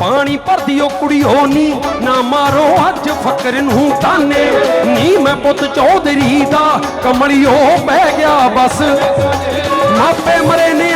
ਪਾਣੀ ਭਰਦੀ ਉਹ ਕੁੜੀਓ ਨੀ ਨਾ ਮਾਰੋ ਅੱਜ ਫਕਰ ਨੂੰ ਤਾਨੇ ਨੀ ਮੈਂ ਪੁੱਤ ਚੌਧਰੀ ਦਾ, ਕਮਲਿਓ ਬਹਿ ਗਿਆ ਬਸ। ਮਾਪੇ ਮਰੇ ਨੇ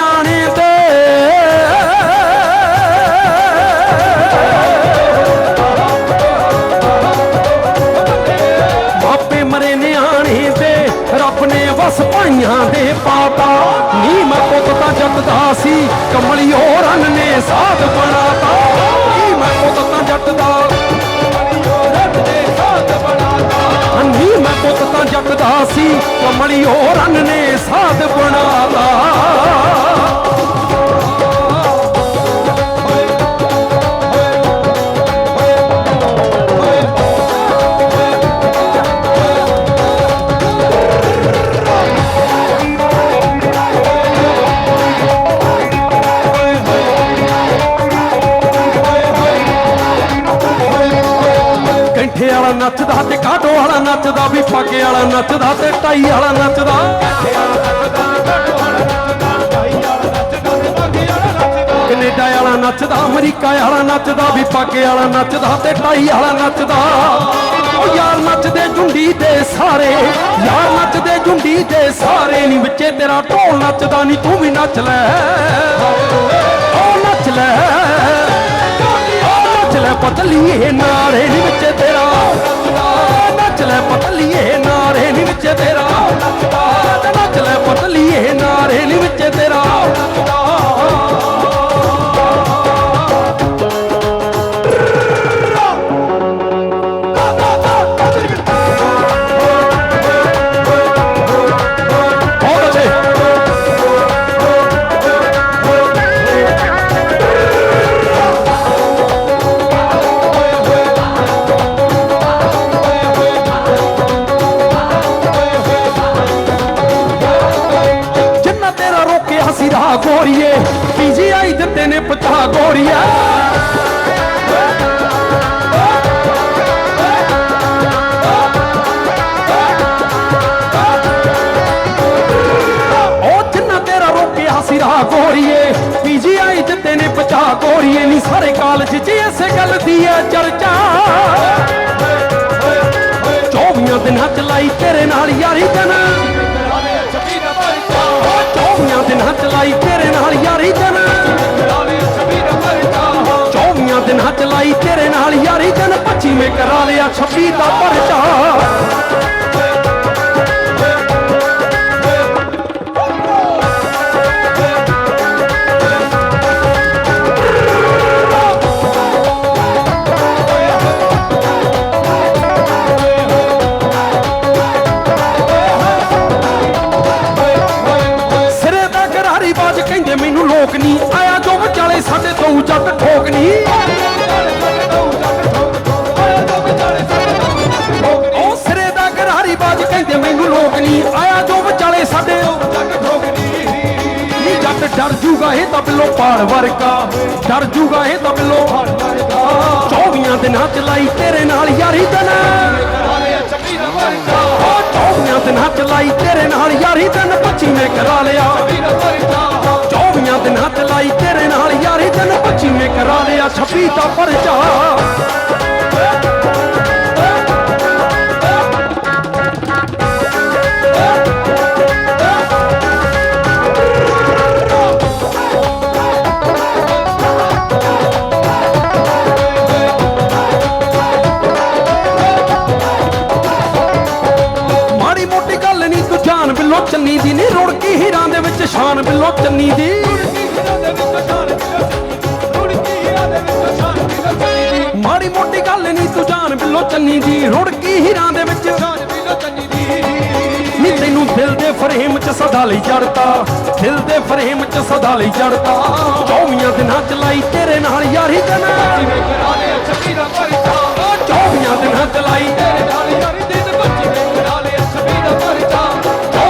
ਵਾਲਾ ਨੱਚਦਾ ਤੇ ਕਾਟੋ ਵਾਲਾ ਨੱਚਦਾ, ਵੀ ਪਾਕੇ ਵਾਲਾ ਨੱਚਦਾ ਤੇ ਟਾਈ ਵਾਲਾ ਨੱਚਦਾ। ਕੈਨੇਡਾ ਵਾਲਾ ਨੱਚਦਾ, ਅਮਰੀਕਾ ਵਾਲਾ ਨੱਚਦਾ, ਵੀ ਪਾਕੇ ਵਾਲਾ ਨੱਚਦਾ ਤੇ ਟਾਈ ਵਾਲਾ ਨੱਚਦਾ। ਉਹ ਯਾਰ ਨੱਚਦੇ ਝੁੰਡੀ ਦੇ ਸਾਰੇ, ਯਾਰ ਨੱਚਦੇ ਝੁੰਡੀ ਦੇ ਸਾਰੇ ਨਹੀਂ ਵਿੱਚੇ ਤੇਰਾ ਢੋਲ ਨੱਚਦਾ ਨਹੀਂ ਤੂੰ ਵੀ ਨੱਚ ਲੈ। ਉਹ ਨੱਚ ਲੈ ਨੱਚ ਲੈ ਪਤਲੀਏ ਨਾਰੇ ਵਿੱਚ ਤੇਰਾ ਨੇ ਉਹ ਜਿੰਨਾ ਤੇਰਾ ਰੋਕਿਆ ਸੀ ਰਾਹ ਗੋਰੀਏ। ਪੀਜੀਆਈ ਦਿੱਤੇ ਨੇ ਪਚਾ ਗੋਰੀਏ। ਨਹੀਂ ਸਾਰੇ ਕਾਲਜ 'ਚ ਇਸੇ ਗੱਲ ਦੀ ਐ ਚਰਚਾ। 24 ਦਿਨਾਂ ਚਲਾਈ ਤੇਰੇ ਨਾਲ ਯਾਰੀ ਦਿਨ ਦਿਨ 25ਵੇਂ ਕਰਾ ਲਿਆ 26 ਦਾ ਪਰਚਾ। ਸਿਰੇ ਦਾ ਗਰਾਰੀ ਬਾਜ ਕਹਿੰਦੇ, ਮੈਨੂੰ ਲੋਕ ਨਹੀਂ ਆਇਆ ਜੋ ਵਿਚਾਲੇ ਸਾਡੇ ਤੋਂ ਜੱਟ ਠੋਕ ਨਹੀਂ ਕਹਿੰਦੇ ਮੈਨੂੰ ਲੋਕ ਨਹੀਂ। ਆਇਆ ਜੋ ਵਿਚਾਲੇ ਸਾਡੇ। ਨਹੀਂ। ਜੱਟ ਡਰ ਜੂਗਾ ਇਹ ਤਾਂ ਬਿੱਲੋ ਪਾੜ ਵਰਗਾ। ਡਰ ਜੂਗਾ ਇਹ ਤਾਂ ਬਿੱਲੋ ਪਾੜ ਵਰਗਾ। 24 ਦਿਨਾਂ ਚ ਲਾਈ ਤੇਰੇ ਨਾਲ ਯਾਰੀ ਦਿਨ ਉਹ 24 ਦਿਨਾਂ ਚ ਲਾਈ ਤੇਰੇ ਨਾਲ ਯਾਰੀ ਦਿਨ 25ਵੇਂ ਕਰਾ ਲਿਆ। 24 ਦਿਨਾਂ ਲਾਈ ਤੇਰੇ ਨਾਲ ਯਾਰੀ ਦਿਨ 25ਵੇਂ ਕਰਾ ਲਿਆ। 26 ਦਾ ਪਰਚਾ। ਮਾੜੀ ਮੋਟੀ ਗੱਲ ਨਹੀਂ ਤੂੰ ਜਾਨ ਬਿੱਲੋ ਚੰਨੀ ਦੀ ਰੁੜ ਹੀਰਾਂ ਦੇ ਵਿੱਚ। ਨੀ ਤੈਨੂੰ ਦਿਲ ਦੇ ਫਰੇਮ 'ਚ ਸਦਾ ਲਈ ਜੜਤਾ ਦਿਲ ਦੇ ਫਰੇਮ 'ਚ ਸਦਾ ਲਈ ਜੜਤਾ 24 ਦਿਨਾਂ ਚ ਲਾਈ ਤੇਰੇ ਨਾਲ ਯਾਰੀ ਦਿਨ 24 ਦਿਨਾਂ ਚ ਲਾਈ ਤੇਰੇ ਨਾਲ ਯਾਰੀ ਦਿਨ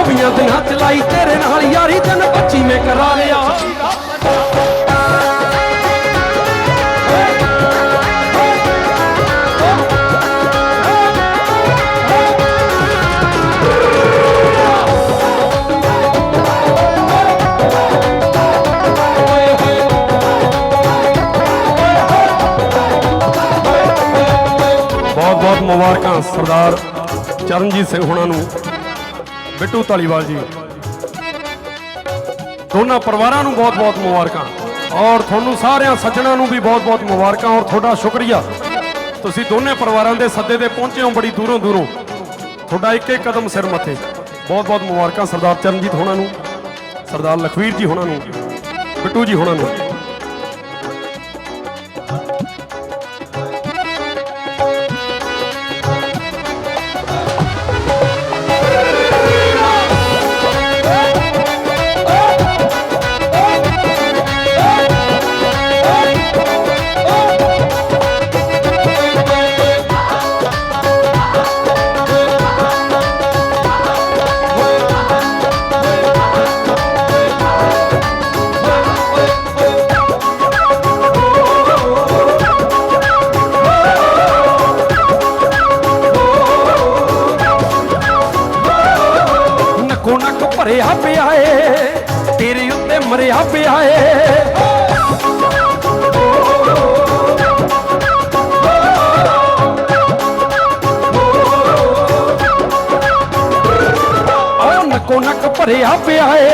24 ਦਿਨਾਂ ਚ ਲਾਈ ਤੇਰੇ ਨਾਲ ਯਾਰੀ ਦਿਨ 25ਵੇਂ ਕਰਾ ਲਿਆ। ਮੁਬਾਰਕਾਂ ਸਰਦਾਰ ਚਰਨਜੀਤ ਸਿੰਘ ਹੁਣਾਂ ਨੂੰ, ਬਿੱਟੂ ਧਾਲੀਵਾਲ ਜੀ। ਦੋਨਾਂ ਪਰਿਵਾਰਾਂ ਨੂੰ ਬਹੁਤ-ਬਹੁਤ ਮੁਬਾਰਕਾਂ। ਔਰ ਤੁਹਾਨੂੰ ਸਾਰਿਆਂ ਸੱਜਣਾਂ ਨੂੰ ਵੀ ਬਹੁਤ-ਬਹੁਤ ਮੁਬਾਰਕਾਂ ਔਰ ਤੁਹਾਡਾ ਸ਼ੁਕਰੀਆ। ਤੁਸੀਂ ਦੋਨੇ ਪਰਿਵਾਰਾਂ ਦੇ ਸੱਦੇ ਤੇ ਪਹੁੰਚੇ ਹੋ ਬੜੀ ਦੂਰੋਂ ਦੂਰੋਂ। ਤੁਹਾਡਾ ਇੱਕ ਇੱਕ ਕਦਮ ਸਿਰ ਮੱਥੇ। ਬਹੁਤ-ਬਹੁਤ ਮੁਬਾਰਕਾਂ ਸਰਦਾਰ ਚਰਨਜੀਤ ਹੋਣਾ ਨੂੰ, ਸਰਦਾਰ ਲਖਵੀਰ ਜੀ ਹੋਣਾ ਨੂੰ, ਬਿੱਟੂ ਜੀ ਹੋਣਾ ਨੂੰ। ਨੱਕੋ ਨੱਕ ਭਰਿਆ ਪਿਆ ਏ, ਤੇਰੇ ਉੱਤੇ ਮਰਿਆ ਪਿਆ ਏ। ਨਕੋ ਨੱਕੋ ਨੱਕ ਭਰਿਆ ਪਿਆ ਏ,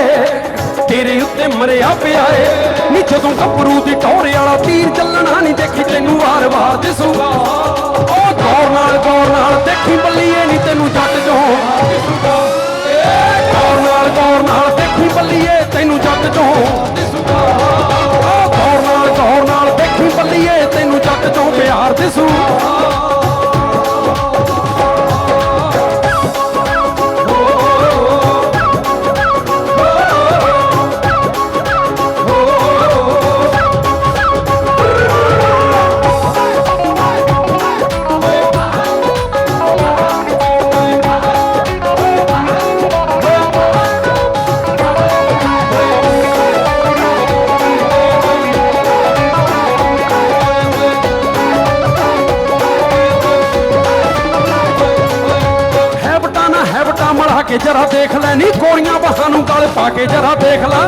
ਤੇਰੇ ਉੱਤੇ ਮਰਿਆ ਪਿਆ ਏ। ਨੀ ਜਦੋਂ ਗੱਭਰੂ ਦੀ ਟੌਰੇ ਵਾਲਾ ਤੀਰ ਚੱਲਣਾ ਨਹੀਂ ਦੇਖੀ ਤੈਨੂੰ ਵਾਰ-ਵਾਰ ਦਿਸੂਗਾ। ਓ ਗੌਰ ਨਾਲ ਗੌਰ ਨਾਲ ਦੇਖੀ ਬੱਲੀਏ ਨਹੀਂ ਤੈਨੂੰ ਜੱਟ ਚੋਂ। ਦਿਸੂਗਾ ਗੌਰ ਨਾਲ ਗੌਰ ਨਾਲ ਦੇਖੀ ਬੱਲੀਏ, ਤੈਨੂੰ ਜੱਟ ਚੋਂ। ਦਿਸੂਗਾ ਗੌਰ ਨਾਲ ਗੌਰ ਨਾਲ ਦੇਖੀ ਬੱਲੀਏ, ਤੈਨੂੰ ਜੱਟ ਚੋਂ ਪਿਆਰ ਦਿਸੂ। ਦੇਖ ਲੈ ਨੀ ਕੋਰੀਆਂ ਬਹਾਂ ਨੂੰ ਗਲ ਪਾ ਕੇ ਜਰਾ ਦੇਖ ਲੈ।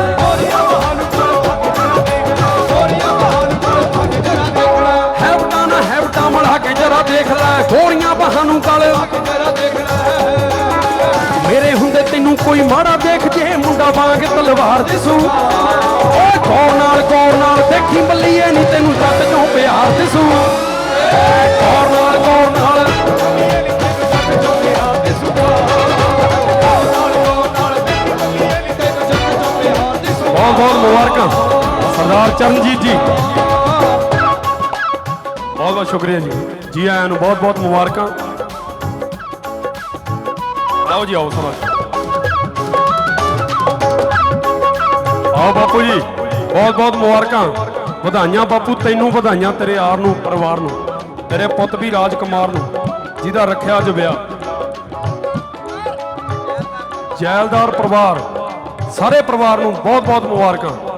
ਹੈਬਟਾ ਨਾ ਹੈਬਟਾ ਮੜਾ ਕੇ ਜਰਾ ਦੇਖ ਲੈ। ਕੋਰੀਆਂ ਬਹਾਂ ਨੂੰ ਗਲ ਮੇਰੇ ਹੁੰਦੇ ਤੈਨੂੰ ਕੋਈ ਮਾੜਾ ਦੇਖ ਜੇ ਮੁੰਡਾ ਵਾਂਗ ਤਲਵਾਰ ਦਿਸੂ ਓਏ ਗੌਰ ਨਾਲ ਗੌਰ ਨਾਲ ਦੇਖੀ ਬੱਲੀਏ ਨਹੀਂ ਤੈਨੂੰ ਜੱਟ ਚੋਂ ਪਿਆਰ ਦਿਸੂ ਬਹੁਤ ਮੁਬਾਰਕਾਂ। ਸਰਦਾਰ ਚਰਨਜੀਤ ਜੀ। ਬਹੁਤ ਬਹੁਤ ਸ਼ੁਕਰੀਆ ਜੀ। ਜੀ ਆਇਆਂ ਨੂੰ ਬਹੁਤ ਬਹੁਤ ਮੁਬਾਰਕਾਂ। ਆਓ ਜੀ, ਆਓ ਸਮਾਂ। ਆਓ ਬਾਪੂ ਜੀ, ਬਹੁਤ ਬਹੁਤ ਮੁਬਾਰਕਾਂ। ਵਧਾਈਆਂ ਬਾਪੂ, ਤੈਨੂੰ ਵਧਾਈਆਂ ਤੇਰੇ ਆਰ ਨੂੰ, ਪਰਿਵਾਰ ਨੂੰ, ਤੇਰੇ ਪੁੱਤ ਵੀ ਰਾਜ ਕੁਮਾਰ ਨੂੰ, ਜਿਹਦਾ ਰੱਖਿਆ ਅੱਜ ਵਿਆਹ। ਜੈਲਦਾਰ ਪਰਿਵਾਰ। ਸਾਰੇ ਪਰਿਵਾਰ ਨੂੰ ਬਹੁਤ ਬਹੁਤ ਮੁਬਾਰਕਾਂ।